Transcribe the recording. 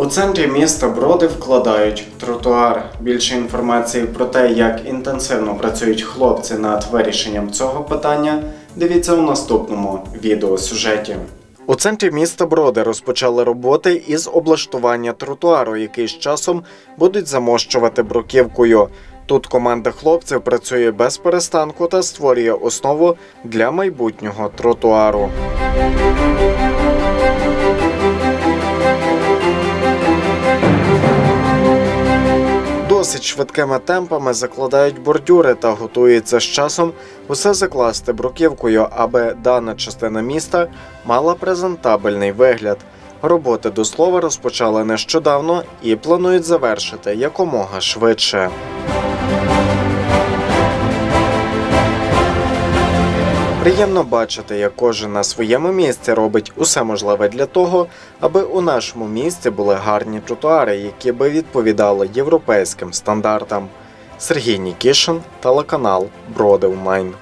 У центрі міста Броди вкладають тротуар. Більше інформації про те, як інтенсивно працюють хлопці над вирішенням цього питання, дивіться у наступному відеосюжеті. У центрі міста Броди розпочали роботи із облаштування тротуару, який з часом будуть замощувати бруківкою. Тут команда хлопців працює без перестанку та створює основу для майбутнього тротуару. Досить швидкими темпами закладають бордюри та готуються з часом усе закласти бруківкою, аби дана частина міста мала презентабельний вигляд. Роботи до слова розпочали нещодавно і планують завершити якомога швидше. Приємно бачити, як кожен на своєму місці робить усе можливе для того, аби у нашому місті були гарні тротуари, які би відповідали європейським стандартам. Сергій Нікішин, телеканал Бродив Майн.